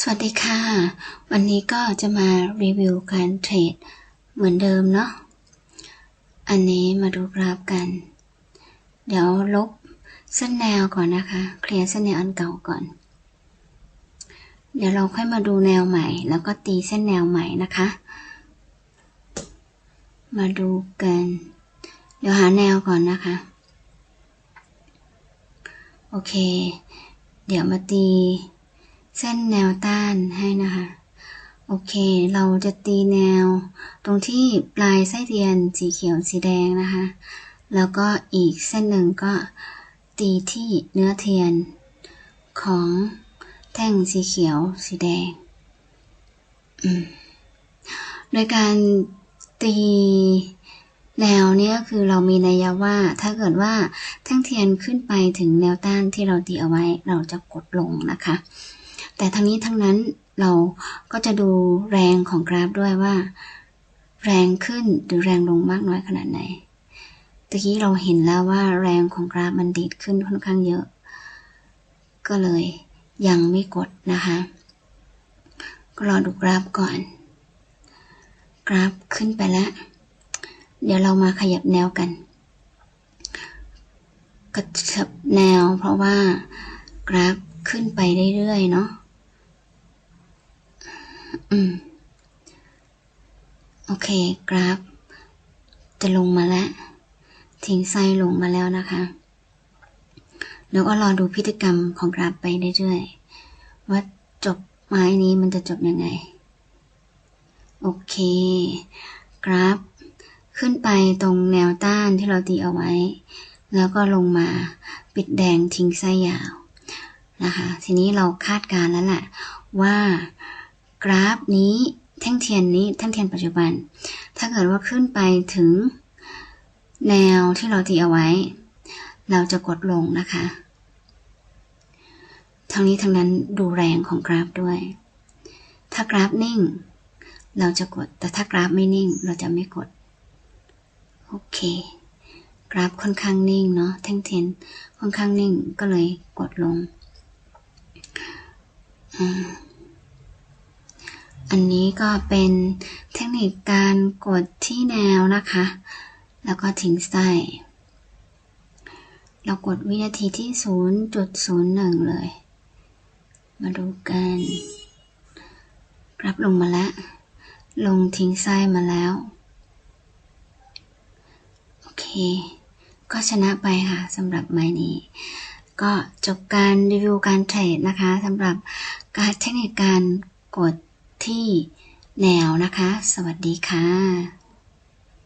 สวัสดีค่ะ วันนี้ก็จะมารีวิวการเทรดเหมือนเดิมเนาะ อันนี้มาดูกราฟกัน เดี๋ยวลบเส้นแนวก่อนนะคะ เคลียร์เส้นแนวอันเก่าก่อน เดี๋ยวเราค่อยมาดูแนวใหม่ แล้วก็ตีเส้นแนวใหม่นะคะ มาดูกัน เดี๋ยวหาแนวก่อนนะคะ โอเค เดี๋ยวมาตี เส้นแนวต้านให้นะคะ โอเค เราจะตีแนว ตรงที่ปลายไส้เทียนสีเขียวสีแดงนะคะ แล้วก็อีกเส้นหนึ่งก็ตีที่เนื้อเทียนของแท่งสีเขียวสีแดง โดยการตีแนวเนี้ยคือเรามีนัยยะว่า ถ้าเกิดว่าแท่งเทียนขึ้นไปถึงแนวต้านที่เราตีเอาไว้ เราจะกดลงนะคะ แต่ทั้งนี้ทั้งนั้นเราก็จะดูแรงของกราฟด้วยว่า แรงขึ้นหรือแรงลงมากน้อยขนาดไหนตะกี้เราเห็นแล้วว่าแรงของกราฟมันดีดขึ้นค่อนข้างเยอะ ก็เลยยังไม่กดนะคะ ก็รอดูกราฟก่อน กราฟขึ้นไปแล้ว เดี๋ยวเรามาขยับแนวกันกระชับแนวเพราะว่ากราฟขึ้นไปเรื่อยๆเนาะ โอเค กราฟ จะลงมาแล้ว ทิ้งไส้ลงมาแล้วนะคะเดี๋ยวก็รอดูพฤติกรรมของกราฟไปเรื่อยๆ ว่าจบไม้นี้มันจะจบยังไง โอเค กราฟ ขึ้นไปตรงแนวต้านที่เราตีเอาไว้ แล้วก็ลงมาปิดแดงทิ้งไส้ยาวนะคะ ทีนี้เราคาดการณ์แล้วแหละว่า กราฟนี้แท่งเทียนนี้แท่งเทียนปัจจุบัน ถ้าเกิดว่าขึ้นไปถึงแนวที่เราตีเอาไว้ เราจะกดลงนะคะ ทั้งนี้ทั้งนั้นดูแรงของกราฟด้วย ถ้ากราฟนิ่ง เราจะกด แต่ถ้ากราฟไม่นิ่ง เราจะไม่กด โอเค กราฟค่อนข้างนิ่งเนาะแท่งเทียนค่อนข้างนิ่งก็เลยกดลงอั อันนี้ก็เป็นเทคนิคการกดที่แนวนะคะ แล้วก็ทิ้งไส้เรากดวินาทีที่ 0.01 เลย มาดูกันกรับลงมาแล้ว ลงทิ้งไส้มาแล้ว โอเค ก็ชนะไปค่ะสำหรับไม้นี้ ก็จบการรีวิวการเทรดนะคะสำหรับการเทคนิคการกด ที่แนวนะคะ สวัสดีค่ะ